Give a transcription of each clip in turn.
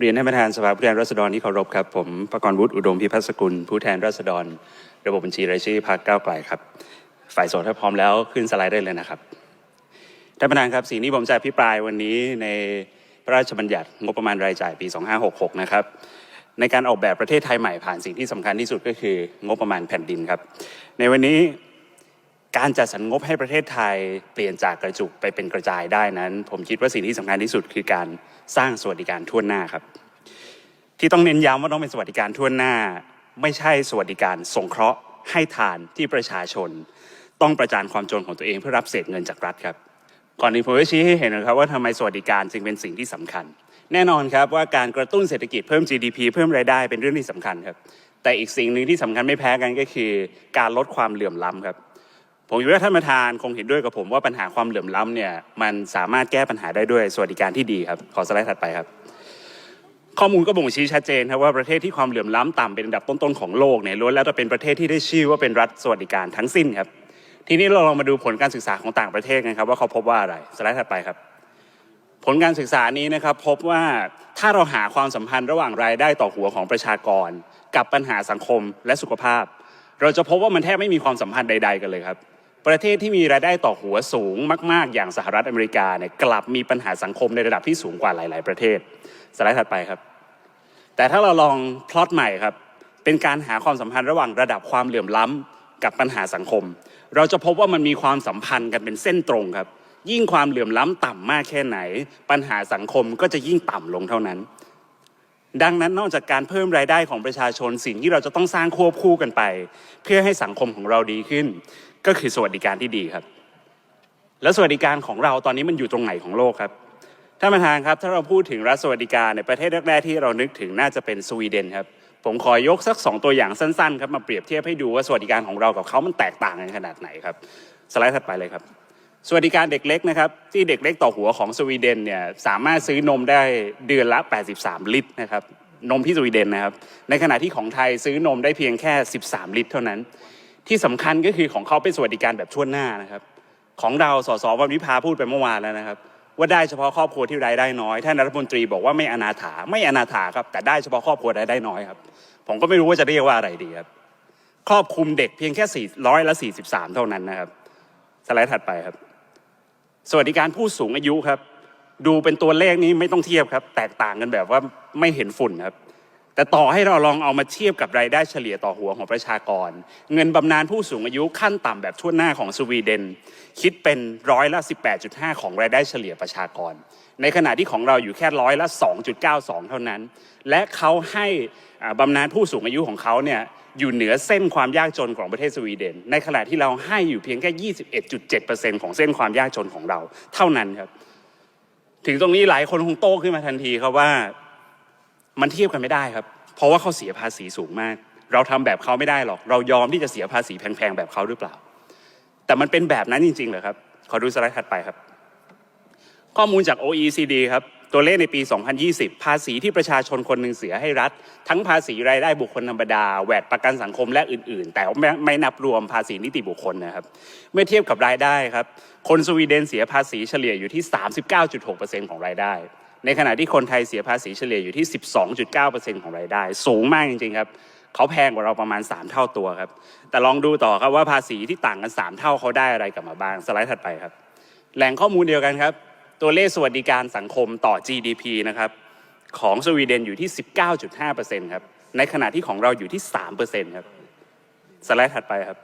เรียนท่านประธานสภาผู้แทนราษฎรที่เคารพครับ ผมประกรณ์วุฒิอุดมพิพัฒน์สกุล ผู้แทนราษฎร ระบบบัญชีรายชื่อพรรคก้าวไกลครับ ฝ่ายโสดถ้าพร้อมแล้วขึ้นสไลด์ได้เลยนะครับท่านประธานครับสิ่งที่ผมจะอภิปรายวันนี้ในพระราชบัญญัติงบประมาณรายจ่ายปี 2566 นะครับในการออกแบบประเทศไทยใหม่ผ่านสิ่งที่สำคัญที่สุดก็คืองบประมาณแผ่นดินครับ ในวันนี้ การจัดสรรงบให้ประเทศไทยเปลี่ยนจากกระจุกไปเป็นกระจายได้นั้น ผมคิดว่าสิ่งที่สำคัญที่สุดคือการสร้างสวัสดิการทั่วหน้าครับ ที่ต้องเน้นย้ำว่าต้องเป็นสวัสดิการทั่วหน้า ไม่ใช่สวัสดิการสงเคราะห์ให้ทานที่ประชาชน ต้องประจานความจนของตัวเองเพื่อรับเศษเงินจากรัฐครับ ก่อนอื่นผมจะชี้ให้เห็นนะครับว่าทำไมสวัสดิการจึงเป็นสิ่งที่สำคัญ แน่นอนครับว่าการกระตุ้นเศรษฐกิจเพิ่ม GDP เพิ่มรายได้เป็นเรื่องที่สำคัญครับแต่อีกสิ่งหนึ่งที่สำคัญไม่แพ้กันก็คือ การลดความเหลื่อมล้ำครับ ผมคิดว่าท่านประธานคงเห็นด้วยกับผมว่าปัญหาความเหลื่อมล้ำเนี่ยมันสามารถแก้ปัญหาได้ด้วยสวัสดิการที่ดีครับขอสไลด์ถัดไปครับ ข้อมูลก็บ่งชี้ชัดเจนครับว่าประเทศที่ความเหลื่อมล้ำต่ำเป็นอันดับต้นๆของโลกเนี่ยล้วนแล้วจะเป็นประเทศที่ได้ชื่อว่าเป็นรัฐสวัสดิการทั้งสิ้นครับทีนี้เราลองมาดูผลการศึกษาของต่างประเทศกันครับว่าเขาพบว่าอะไรสไลด์ถัดไปครับ ผลการศึกษานี้นะครับพบว่าถ้าเราหาความสัมพันธ์ระหว่างรายได้ต่อหัวของประชากร กับปัญหาสังคมและสุขภาพ เราจะพบว่ามันแทบไม่มีความสัมพันธ์ใด ๆ กันเลยครับ ประเทศที่มีรายได้ต่อหัวสูงมาก ๆ อย่างสหรัฐอเมริกาเนี่ยกลับมีปัญหาสังคมในระดับที่สูงกว่าหลาย ๆ ประเทศสไลด์ถัดไปครับ แต่ถ้าเราลองพลอตใหม่ครับ เป็นการหาความสัมพันธ์ระหว่างระดับความเหลื่อมล้ำกับปัญหาสังคม เราจะพบว่ามันมีความสัมพันธ์กันเป็นเส้นตรงครับ ยิ่งความเหลื่อมล้ำต่ำมากแค่ไหน ปัญหาสังคมก็จะยิ่งต่ำลงเท่านั้น ดังนั้นนอกจากการเพิ่มรายได้ของประชาชนสิ่งที่เราจะต้องสร้างควบคู่กันไป เพื่อให้สังคมของเราดีขึ้น ก็คือสวัสดิการที่ดีครับ แล้วสวัสดิการของเราตอนนี้มันอยู่ตรงไหนของโลกครับท่านประธานครับถ้าเราพูดถึงรัฐสวัสดิการในประเทศแรกๆที่เรานึกถึงน่าจะเป็นสวีเดนครับผมขอยกสักสองตัวอย่างสั้นๆครับมาเปรียบเทียบให้ดูว่าสวัสดิการของเรากับเขามันแตกต่างกันขนาดไหนครับสไลด์ถัดไปเลยครับ สวัสดิการเด็กเล็กนะครับที่เด็กเล็กต่อหัวของสวีเดนเนี่ยสามารถซื้อนมได้เดือนละ 83 ลิตรนะครับนมที่สวีเดนนะครับในขณะที่ของไทยซื้อนมได้เพียงแค่ 13 ลิตร เท่านั้น ที่สำคัญก็คือของเขาเป็นสวัสดิการแบบทั่วหน้านะครับ ของเราสสวันวิพาพูดไปเมื่อวานแล้วนะครับ ว่าได้เฉพาะครอบครัวที่รายได้น้อยท่านรัฐมนตรีบอกว่าไม่อนาถาไม่อนาถาครับแต่ได้เฉพาะครอบครัวรายได้น้อยครับ ผมก็ไม่รู้ว่าจะเรียกว่าอะไรดีครับครอบคลุมเด็กเพียงแค่สี่ร้อยละสี่สิบสามเท่านั้นนะครับ สไลด์ถัดไปครับ สวัสดิการผู้สูงอายุครับ ดูเป็นตัวเลขนี้ไม่ต้องเทียบครับ แตกต่างกันแบบว่าไม่เห็นฝุ่นครับ แต่ต่อให้เราลองเอามาเทียบกับรายได้เฉลี่ยต่อหัวของประชากร เงินบำนาญผู้สูงอายุขั้นต่ำแบบทั่วหน้าของสวีเดน คิดเป็นร้อยละ 18.5 ของรายได้เฉลี่ยประชากร ในขณะที่ของเราอยู่แค่ร้อยละ 2.92 เท่านั้น และเขาให้บำนาญผู้สูงอายุของเขาเนี่ยอยู่เหนือเส้นความยากจนของประเทศสวีเดน ในขณะที่เราให้อยู่เพียงแค่ 21.7%ของเส้นความยากจนของเรา เท่านั้นครับ ถึงตรงนี้หลายคนคงโต้ขึ้นมาทันทีครับว่า มันเทียบกันไม่ได้ครับ เพราะว่าเขาเสียภาษีสูงมาก เราทำแบบเขาไม่ได้หรอก เรายอมที่จะเสียภาษีแพงๆแบบเขาหรือเปล่า แต่มันเป็นแบบนั้นจริงๆเหรอครับ ขอดูสไลด์ถัดไปครับ ข้อมูลจาก OECD ครับตัวเลขในปี 2020 ภาษีที่ประชาชนคนหนึ่งเสียให้รัฐ ทั้งภาษีรายได้บุคคลธรรมดาแวดประกันสังคมและอื่นๆ แต่ไม่ไม่นับรวมภาษีนิติบุคคลนะครับ เมื่อเทียบกับรายได้ครับ คนสวีเดนเสียภาษีเฉลี่ยอยู่ที่ 39.6%ของรายได้ ในขณะที่คนไทยเสียภาษีเฉลี่ยอยู่ที่ 12.9%ของรายได้ สูงมากจริงๆครับเขาแพงกว่าเราประมาณ 3 เท่าตัวครับ แต่ลองดูต่อครับว่าภาษีที่ต่างกัน 3 เท่าเขาได้อะไรกลับมาบ้างสไลด์ถัดไปครับ แหล่งข้อมูลเดียวกันครับ ตัวเลขสวัสดิการสังคมต่อ GDP นะครับของสวีเดนอยู่ที่ 19.5%ครับในขณะที่ของเราอยู่ที่ 3%ครับสไลด์ถัดไปครับ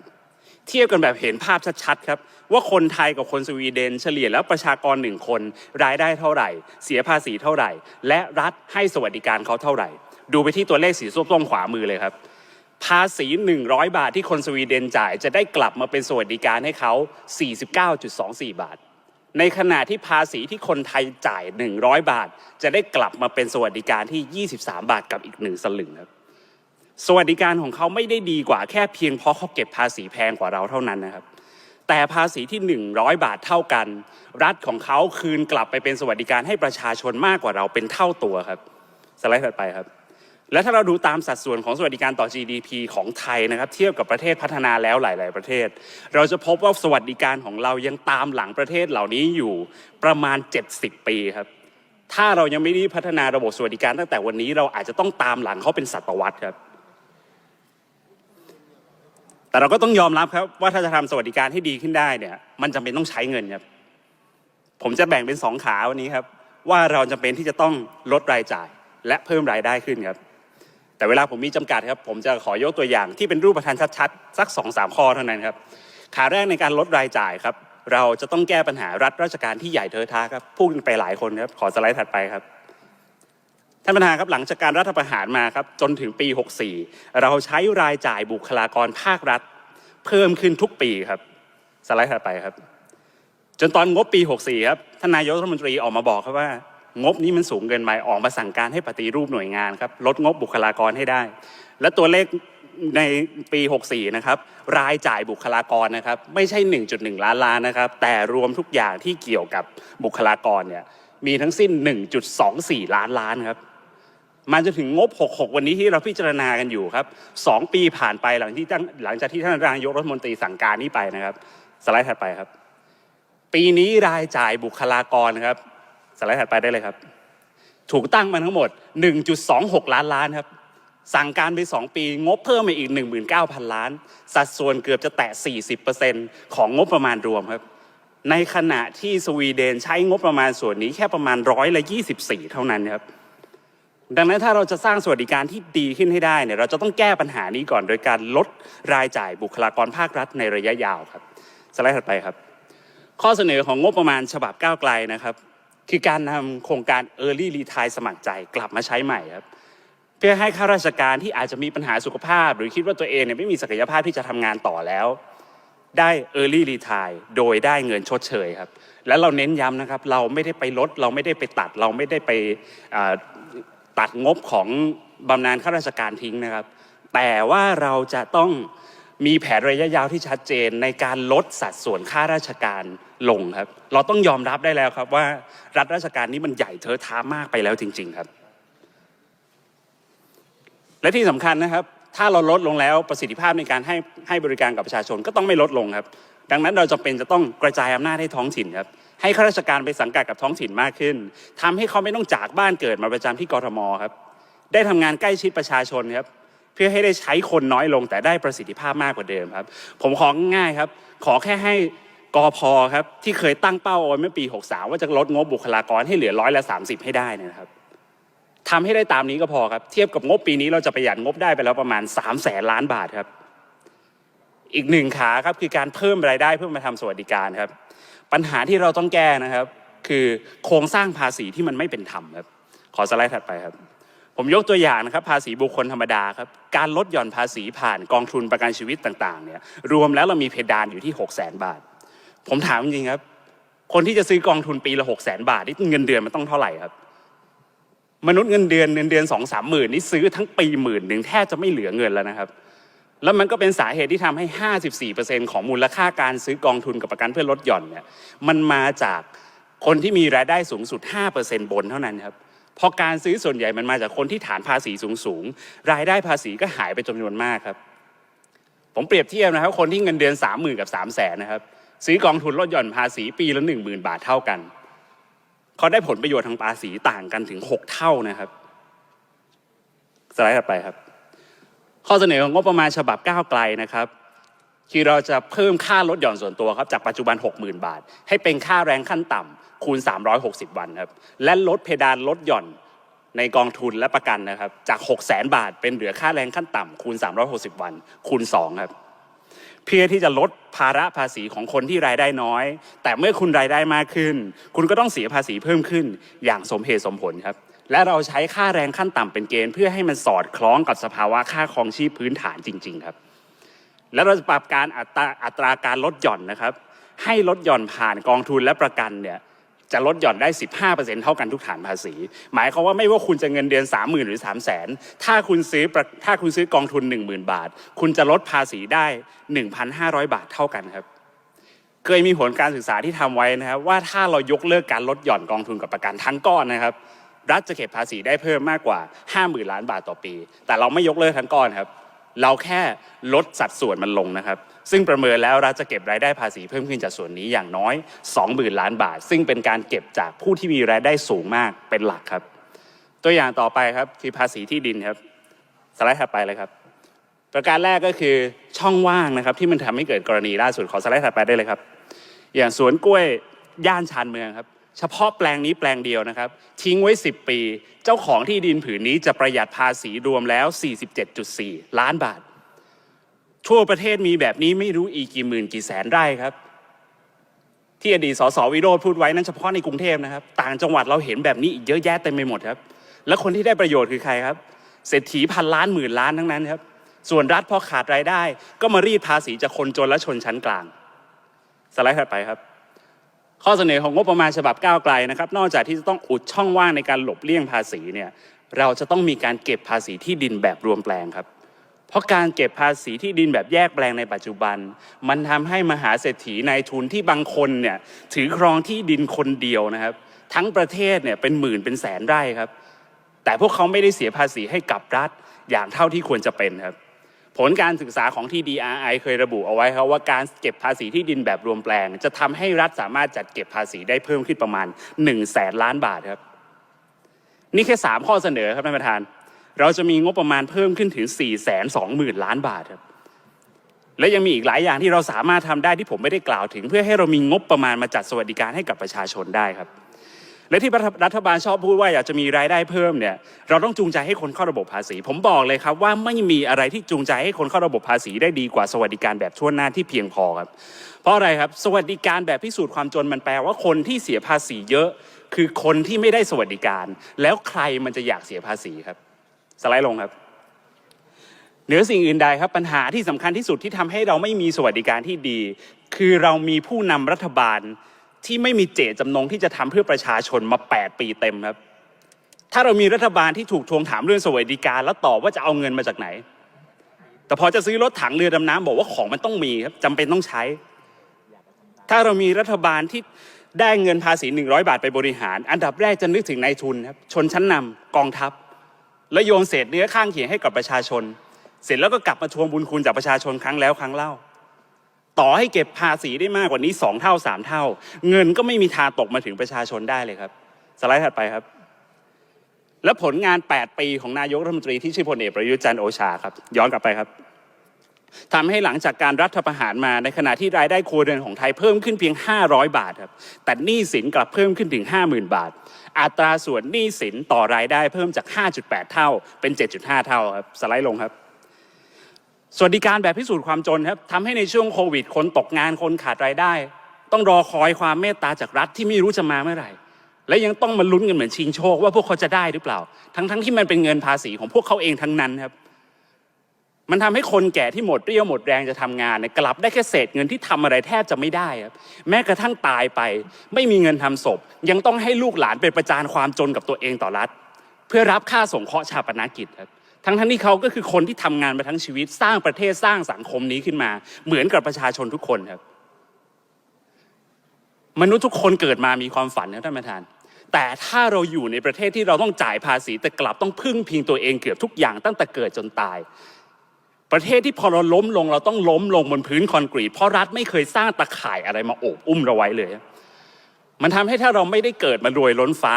เทียบกันแบบเห็นภาพชัดๆครับ ว่าคนไทยกับคนสวีเดน เฉลี่ยแล้วประชากรหนึ่งคน รายได้เท่าไหร่ เสียภาษีเท่าไหร่ และรัฐให้สวัสดิการเขาเท่าไหร่ ดูไปที่ตัวเลขสีส้มๆขวามือเลยครับ ภาษี 100 บาทที่คนสวีเดนจ่าย จะได้กลับมาเป็นสวัสดิการให้เขา 49.24 บาท ในขณะที่ภาษีที่คนไทยจ่าย 100 บาท จะได้กลับมาเป็นสวัสดิการที่ 23 บาทกับอีกหนึ่งสลึงครับ สวัสดิการของเขาไม่ได้ดีกว่าแค่เพียงเพราะเขาเก็บภาษีแพงกว่าเราเท่านั้นนะครับ แต่ภาษีที่ 100 บาทเท่ากัน รัฐของเขาคืนกลับไปเป็นสวัสดิการให้ประชาชนมากกว่าเราเป็นเท่าตัวครับสไลด์ถัดไปครับ และถ้าเราดูตามสัดส่วนของสวัสดิการต่อ GDP ของไทยนะครับ เทียบกับประเทศพัฒนาแล้วหลาย ๆ ประเทศ เราจะพบว่าสวัสดิการของเรายังตามหลังประเทศเหล่านี้อยู่ประมาณ 70 ปีครับถ้าเรายังไม่ได้พัฒนาระบบสวัสดิการตั้งแต่วันนี้เราอาจจะต้องตามหลังเขาเป็นศตวรรษครับ แต่เราก็ต้องยอมรับครับว่าถ้าจะทำสวัสดิการให้ดีขึ้นได้เนี่ย มันจำเป็นต้องใช้เงินครับ ผมจะแบ่งเป็นสองขาวันนี้ครับ ว่าเราจำเป็นที่จะต้องลดรายจ่าย และเพิ่มรายได้ขึ้นครับ แต่เวลาผมมีจำกัดครับ ผมจะขอยกตัวอย่างที่เป็นรูปธรรมชัดๆสักสองสามข้อเท่านั้นครับ ขาแรกในการลดรายจ่ายครับ เราจะต้องแก้ปัญหารัฐราชการที่ใหญ่เทอะทะครับพูดไปหลายคนครับขอสไลด์ถัดไปครับ ท่านประธานครับหลังจากการรัฐประหารมาครับจนถึงปี 64 เราใช้รายจ่ายบุคลากรภาครัฐ เพิ่มขึ้นทุกปีครับสไลด์ถัดไปครับ จนตอนงบปี 64 ครับท่านนายกรัฐมนตรีออกมาบอกครับว่างบนี้มันสูงเกินไปออกมาสั่งการให้ปฏิรูปหน่วยงานครับลดงบบุคลากรให้ได้ และตัวเลขในปี 64 นะครับ รายจ่ายบุคลากรนะครับ ไม่ใช่ 1.1 ล้านล้านนะครับ แต่รวมทุกอย่างที่เกี่ยวกับบุคลากรเนี่ยมีทั้งสิ้น 1.24 ล้านล้านครับ มันจะถึงงบ 66 วันนี้ที่เราพิจารณากันอยู่ครับสองปีผ่านไปหลังที่ตั้งหลังจากที่ท่านนายกรัฐมนตรีสั่งการนี้ไปนะครับ สไลด์ถัดไปครับ ปีนี้รายจ่ายบุคลากรนะครับ สไลด์ถัดไปได้เลยครับ ถูกตั้งมาทั้งหมด 1.26 ล้านล้านครับ สั่งการไป 2 ปี งบเพิ่มมาอีก 19,000 ล้าน สัดส่วนเกือบจะแตะ 40%ของงบประมาณรวมครับ ในขณะที่สวีเดนใช้งบประมาณส่วนนี้แค่ประมาณร้อยละ24 เท่านั้นครับ ดังนั้นถ้าเราจะสร้างสวัสดิการที่ดีขึ้นให้ได้เนี่ยเราจะต้องแก้ปัญหานี้ก่อนโดยการลดรายจ่ายบุคลากรภาครัฐในระยะยาวครับสไลด์ถัดไปครับ ข้อเสนอของงบประมาณฉบับก้าวไกลนะครับ คือการนำโครงการ Early Retire สมัครใจกลับมาใช้ใหม่ครับเพื่อให้ข้าราชการที่อาจจะมีปัญหาสุขภาพ หรือคิดว่าตัวเองเนี่ยไม่มีศักยภาพที่จะทำงานต่อแล้ว ได้ Early Retire โดยได้เงินชดเชยครับและเราเน้นย้ำนะครับ เราไม่ได้ไปลด เราไม่ได้ไปตัด เราไม่ได้ไป ตัดงบของบำนาญข้าราชการทิ้งนะครับ แต่ว่าเราจะต้องมีแผนระยะยาวที่ชัดเจนในการลดสัดส่วนค่าราชการลงครับ เราต้องยอมรับได้แล้วครับว่ารัฐราชการนี้มันใหญ่เทอะท้ามากไปแล้วจริง ๆครับ และที่สำคัญนะครับ ถ้าเราลดลงแล้วประสิทธิภาพในการให้ให้บริการกับประชาชนก็ต้องไม่ลดลงครับ ดังนั้นเราจำเป็นจะต้องกระจายอำนาจให้ท้องถิ่นครับ ให้ข้าราชการไปสังกัดกับท้องถิ่นมากขึ้นทำให้เขาไม่ต้องจากบ้านเกิดมาประจำที่กรทมครับ ได้ทำงานใกล้ชิดประชาชนครับ เพื่อให้ได้ใช้คนน้อยลงแต่ได้ประสิทธิภาพมากกว่าเดิมครับ ผมของ่ายครับ ขอแค่ให้กอพครับที่เคยตั้งเป้าเอาไว้เมื่อปี 63 ว่าจะลดงบบุคลากรให้เหลือร้อยละ 30 ให้ได้นะครับทำให้ได้ตามนี้ก็พอครับ เทียบกับงบปีนี้เราจะประหยัดงบได้ไปแล้วประมาณ3 0 0แสนล้านบาทครับ อีกหนึ่งขาครับคือการเพิ่มรายได้เพื่อมาทำสวัสดิการครับ ปัญหาที่เราต้องแก้นะครับ คือโครงสร้างภาษีที่มันไม่เป็นธรรมครับ ขอสไลด์ถัดไปครับ ผมยกตัวอย่างนะครับ ภาษีบุคคลธรรมดาครับ การลดหย่อนภาษีผ่านกองทุนประกันชีวิตต่างๆเนี่ยรวมแล้วเรามีเพดานอยู่ที่ 6 0 0 0 0 0 บาท ผมถามจริงครับ คนที่จะซื้อกองทุนปีละ6 0 0 0 0 0บาทนี่เงินเดือนมันต้องเท่าไหร่ครับมนุษย์เงินเดือนเงินเดือนสองสามหมื่นนี่ซื้อทั้งปีหมื่นหนึ่งแทบจะไม่เหลือเงินแล้วนะครับ แล้วมันก็เป็นสาเหตุที่ทำให้ 54%ของมูลค่าการซื้อกองทุนกับประกันเพื่อลดหย่อนเนี่ยมันมาจากคนที่มีรายได้สูงสุด 5%บนเท่านั้นครับพราะการซื้อส่วนใหญ่มันมาจากคนที่ฐานภาษีสูงสูงๆรายได้ภาษีก็หายไปจำนวนมากครับ ผมเปรียบเทียบนะครับ คนที่เงินเดือน30,000กับ3 0 0 0 0นนะครับ ซื้อกองทุนลดหย่อนภาษีปีละ10,000 บาทเท่ากันเขาได้ผลประโยชน์ทางภาษีต่างกันถึง 6 เท่านะครับสไลด์ถัดไปครับ ข้อเสนอของงบประมาณฉบับก้าวไกลนะครับคือเราจะเพิ่มค่าลดหย่อนส่วนตัวครับจากปัจจุบัน 60,000 บาท ให้เป็นค่าแรงขั้นต่ำคูณ 360 วันครับและลดเพดานลดหย่อนในกองทุนและประกันนะครับจาก 600,000บาท เป็นเหลือค่าแรงขั้นต่ำคูณ 360 วัน คูณ 2 ครับ เพื่อที่จะลดภาระภาษีของคนที่รายได้น้อย แต่เมื่อคุณรายได้มากขึ้น คุณก็ต้องเสียภาษีเพิ่มขึ้นอย่างสมเหตุสมผลครับ และเราใช้ค่าแรงขั้นต่ำเป็นเกณฑ์เพื่อให้มันสอดคล้องกับสภาวะค่าครองชีพพื้นฐานจริง ๆ ครับ แล้วเราจะปรับการอัตราอัตราการลดหย่อนนะครับ ให้ลดหย่อนผ่านกองทุนและประกันเนี่ยจะลดหย่อนได้ 15%เท่ากันทุกฐานภาษี หมายความว่าไม่ว่าคุณจะเงินเดือน 30,000 หรือ 3 0 0 0 0 0ถ้าคุณซื้อถ้าคุณซื้อกองทุน 10,000 บาท คุณจะลดภาษีได้ 1,500 บาทเท่ากันครับ เคยมีผลการศึกษาที่ทำไว้นะครับว่าถ้าเรายกเลิกการลดหย่อนกองทุนกับประกันทั้งก้อนนะครับ รัฐจะเก็บภาษีได้เพิ่มมากกว่า 50,000 ล้านบาทต่อปี แต่เราไม่ยกเลิกทั้งก้อนครับ เราแค่ลดสัดส่วนมันลงนะครับ ซึ่งประเมินแล้วรัฐจะเก็บรายได้ภาษีเพิ่มขึ้นจากส่วนนี้อย่างน้อย 20,000 ล้านบาท ซึ่งเป็นการเก็บจากผู้ที่มีรายได้สูงมากเป็นหลักครับ ตัวอย่างต่อไปครับคือภาษีที่ดินครับสไลด์ถัดไปเลยครับ ประการแรกก็คือช่องว่างนะครับที่มันทำให้เกิดกรณีล่าสุดขอสไลด์ถัดไปได้เลยครับ อย่างสวนกล้วยย่านชานเมืองครับ เฉพาะแปลงนี้แปลงเดียวนะครับ ทิ้งไว้ 10 ปี เจ้าของที่ดินผืนนี้จะประหยัดภาษีรวมแล้ว 47.4 ล้านบาท ทั่วประเทศมีแบบนี้ไม่รู้อีกกี่หมื่นกี่แสนไร่ครับ ที่อดีตสสวิโรธพูดไว้นั้นเฉพาะในกรุงเทพนะครับ ต่างจังหวัดเราเห็นแบบนี้อีกเยอะแยะเต็มไปหมดครับ แล้วคนที่ได้ประโยชน์คือใครครับเศรษฐีพันล้านหมื่นล้านทั้งนั้นครับ ส่วนรัฐพอขาดรายได้ ก็มารีดภาษีจากคนจนและชนชั้นกลาง สไลด์ถัดไปครับ ข้อเสนอของงบประมาณฉบับก้าวไกลนะครับ นอกจากที่จะต้องอุดช่องว่างในการหลบเลี่ยงภาษีเนี่ยเราจะต้องมีการเก็บภาษีที่ดินแบบรวมแปลงครับ เพราะการเก็บภาษีที่ดินแบบแยกแปลงในปัจจุบัน มันทำให้มหาเศรษฐีนายทุนที่บางคนเนี่ยถือครองที่ดินคนเดียวนะครับ ทั้งประเทศเนี่ยเป็นหมื่นเป็นแสนไร่ครับ แต่พวกเขาไม่ได้เสียภาษีให้กับรัฐอย่างเท่าที่ควรจะเป็นครับ ผลการศึกษาของที่ DRI เคยระบุเอาไว้ครับว่าการเก็บภาษีที่ดินแบบรวมแปลง จะทำให้รัฐสามารถจัดเก็บภาษีได้เพิ่มขึ้นประมาณ1นึ่งแสนล้านบาทครับ นี่แค่ 3 ข้อเสนอครับท่านประธาน เราจะมีงบประมาณเพิ่มขึ้นถึง4ี่แสนสองหมื่นล้านบาทครับ และยังมีอีกหลายอย่างที่เราสามารถทำได้ที่ผมไม่ได้กล่าวถึง เพื่อให้เรามีงบประมาณมาจัดสวัสดิการให้กับประชาชนได้ครับ และที่รัฐบาลชอบพูดว่าอยากจะมีรายได้เพิ่มเนี่ยเราต้องจูงใจให้คนเข้าระบบภาษี ผมบอกเลยครับว่าไม่มีอะไรที่จูงใจให้คนเข้าระบบภาษีได้ดีกว่าสวัสดิการแบบทั่วหน้าที่เพียงพอครับเพราะอะไรครับสวัสดิการแบบพิสูจน์ความจนมันแปลว่าคนที่เสียภาษีเยอะ คือคนที่ไม่ได้สวัสดิการ แล้วใครมันจะอยากเสียภาษีครับ สไลด์ลงครับเหนือสิ่งอื่นใดครับปัญหาที่สำคัญที่สุดที่ทำให้เราไม่มีสวัสดิการที่ดี คือเรามีผู้นำรัฐบาล ที่ไม่มีเจตจำนงที่จะทำเพื่อประชาชนมา 8 ปีเต็มครับ ถ้าเรามีรัฐบาลที่ถูกทวงถามเรื่องสวัสดิการ แล้วตอบว่าจะเอาเงินมาจากไหน แต่พอจะซื้อรถถังเรือดำน้ำบอกว่าของมันต้องมีครับจำเป็นต้องใช้ ถ้าเรามีรัฐบาลที่ได้เงินภาษี 100 บาทไปบริหาร อันดับแรกจะนึกถึงนายทุนครับชนชั้นนำกองทัพ และโยนเศษเนื้อข้างเคียงให้กับประชาชน เสร็จแล้วก็กลับมาทวงบุญคุณจากประชาชนครั้งแล้วครั้งเล่า ต่อให้เก็บภาษีได้มากกว่านี้สองเท่าสามเท่า เงินก็ไม่มีทางตกมาถึงประชาชนได้เลยครับ สไลด์ถัดไปครับ และผลงาน 8 ปีของนายกรัฐมนตรีที่ชื่อพลเอกประยุทธ์จันทร์โอชาครับ ย้อนกลับไปครับทำให้หลังจากการรัฐประหารมาในขณะที่รายได้ครัวเรือนของไทยเพิ่มขึ้นเพียง 500 บาทครับ แต่หนี้สินกลับเพิ่มขึ้นถึง 50,000 บาท อัตราส่วนหนี้สินต่อรายได้เพิ่มจาก 5.8 เท่าเป็น 7.5 เท่าครับ สไลด์ลงครับ สวัสดิการแบบพิสูจน์ความจนครับทำให้ในช่วงโควิด คนตกงานคนขาดรายได้ ต้องรอคอยความเมตตาจากรัฐที่ไม่รู้จะมาเมื่อไหร่ และยังต้องมาลุ้นกันเหมือนชิงโชคว่าพวกเขาจะได้หรือเปล่า ทั้งๆทที่มันเป็นเงินภาษีของพวกเขาเองทั้งนั้นครับ มันทำให้คนแก่ที่หมดเรี่ยวหมดแรงจะทำงานกลับได้แค่เศษเงินที่ทำอะไรแทบจะไม่ได้ครับแม้กระทั่งตายไป ไม่มีเงินทำศพ ยังต้องให้ลูกหลานไปประจานความจนกับตัวเองต่อรัฐ เพื่อรับค่าสงเคราะห์ชาปนกิจครับ ทั้งทั้งที่เขาก็คือคนที่ทำงานมาทั้งชีวิต สร้างประเทศสร้างสังคมนี้ขึ้นมา เหมือนกับประชาชนทุกคนครับ มนุษย์ทุกคนเกิดมามีความฝันนะท่านประธาน แต่ถ้าเราอยู่ในประเทศที่เราต้องจ่ายภาษีแต่กลับต้องพึ่งพิงตัวเองเกือบทุกอย่างตั้งแต่เกิดจนตาย ประเทศที่พอเราล้มลง เราต้องล้มลงบนพื้นคอนกรีตเพราะรัฐไม่เคยสร้างตะข่ายอะไรมาโอบอุ้มเราไว้เลย มันทำให้ถ้าเราไม่ได้เกิดมารวยล้นฟ้า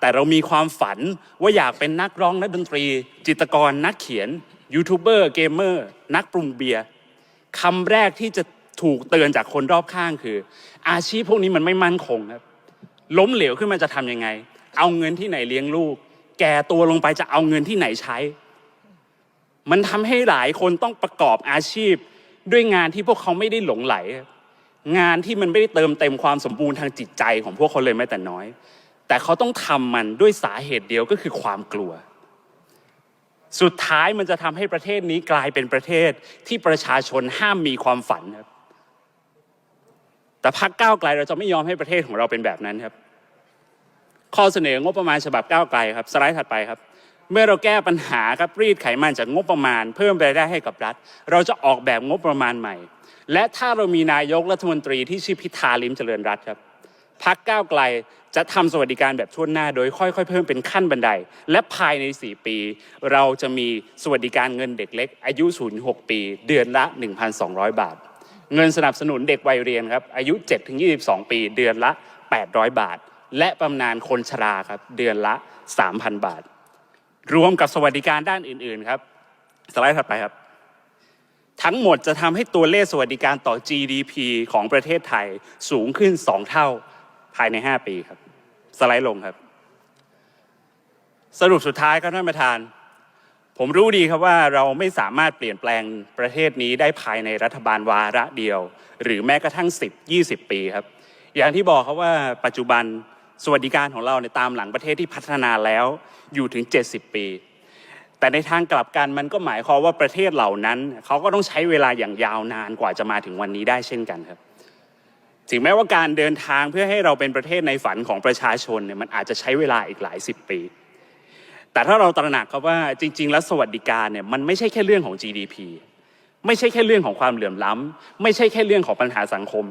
แต่เรามีความฝันว่าอยากเป็นนักร้องนักดนตรี จิตรกรนักเขียนยูทูบเบอร์เกมเมอร์นักปรุงเบียร์คำแรกที่จะถูกเตือนจากคนรอบข้างคือ อาชีพพวกนี้มันไม่มั่นคงครับ ล้มเหลวขึ้นมาจะทำยังไง เอาเงินที่ไหนเลี้ยงลูก แก่ตัวลงไปจะเอาเงินที่ไหนใช้ มันทำให้หลายคนต้องประกอบอาชีพด้วยงานที่พวกเขาไม่ได้หลงไหล งานที่มันไม่ได้เติมเต็มความสมบูรณ์ทางจิตใจของพวกเขาเลยแม้แต่น้อย แต่เขาต้องทำมันด้วยสาเหตุเดียวก็คือความกลัว สุดท้ายมันจะทำให้ประเทศนี้กลายเป็นประเทศที่ประชาชนห้ามมีความฝันครับ แต่พรรคก้าวไกลเราจะไม่ยอมให้ประเทศของเราเป็นแบบนั้นครับ ข้อเสนองบประมาณฉบับก้าวไกลครับสไลด์ถัดไปครับเมื่อเราแก้ปัญหาครับรีดไขมันจากงบประมาณ เพิ่มรายได้ให้กับรัฐ เราจะออกแบบงบประมาณใหม่ และถ้าเรามีนายกรัฐมนตรีที่ชื่อพิธาลิมเจริญรัตครับพักก้าวไกลจะทำสวัสดิการแบบทั่วหน้าโดยค่อยๆ เพิ่มเป็นขั้นบันได และภายใน 4 ปี เราจะมีสวัสดิการเงินเด็กเล็ก อายุ 0 6 ปี เดือนละ 1,200 บาท เงินสนับสนุนเด็กวัยเรียนครับอายุ 7-22 ปี เดือนละ 800 บาท และบำนาญคนชราครับเดือนละ 3,000 บาท รวมกับสวัสดิการด้านอื่นๆครับสไลด์ถัดไปครับ ทั้งหมดจะทำให้ตัวเลขสวัสดิการต่อ GDP ของประเทศไทยสูงขึ้น 2 เท่าภายใน 5 ปีครับ สไลด์ลงครับ สรุปสุดท้ายครับท่านประธาน ผมรู้ดีครับว่าเราไม่สามารถเปลี่ยนแปลงประเทศนี้ได้ภายในรัฐบาลวาระเดียว หรือแม้กระทั่ง 10 20 ปีครับ อย่างที่บอกครับว่าปัจจุบันสวัสดิการของเราในตามหลังประเทศที่พัฒนาแล้วอยู่ถึง 70 ปี แต่ในทางกลับกันมันก็หมายความว่าประเทศเหล่านั้นเขาก็ต้องใช้เวลาอย่างยาวนานกว่าจะมาถึงวันนี้ได้เช่นกันครับ ถึงแม้ว่าการเดินทางเพื่อให้เราเป็นประเทศในฝันของประชาชนเนี่ยมันอาจจะใช้เวลาอีกหลายสิบปี แต่ถ้าเราตระหนักครับว่าจริง ๆ แล้วสวัสดิการเนี่ยมันไม่ใช่แค่เรื่องของ GDP ไม่ใช่แค่เรื่องของความเหลื่อมล้ำไม่ใช่แค่เรื่องของปัญหาสังคม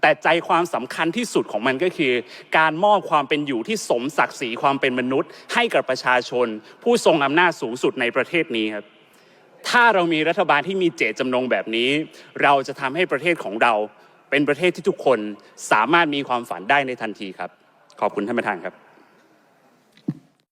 แต่ใจความสำคัญที่สุดของมันก็คือ การมอบความเป็นอยู่ที่สมศักดิ์ศรีความเป็นมนุษย์ ให้กับประชาชน ผู้ทรงอำนาจสูงสุดในประเทศนี้ครับถ้าเรามีรัฐบาลที่มีเจตจำนงแบบนี้ เราจะทำให้ประเทศของเราเป็นประเทศที่ทุกคนสามารถมีความฝันได้ในทันทีครับ ขอบคุณท่านประธานครับ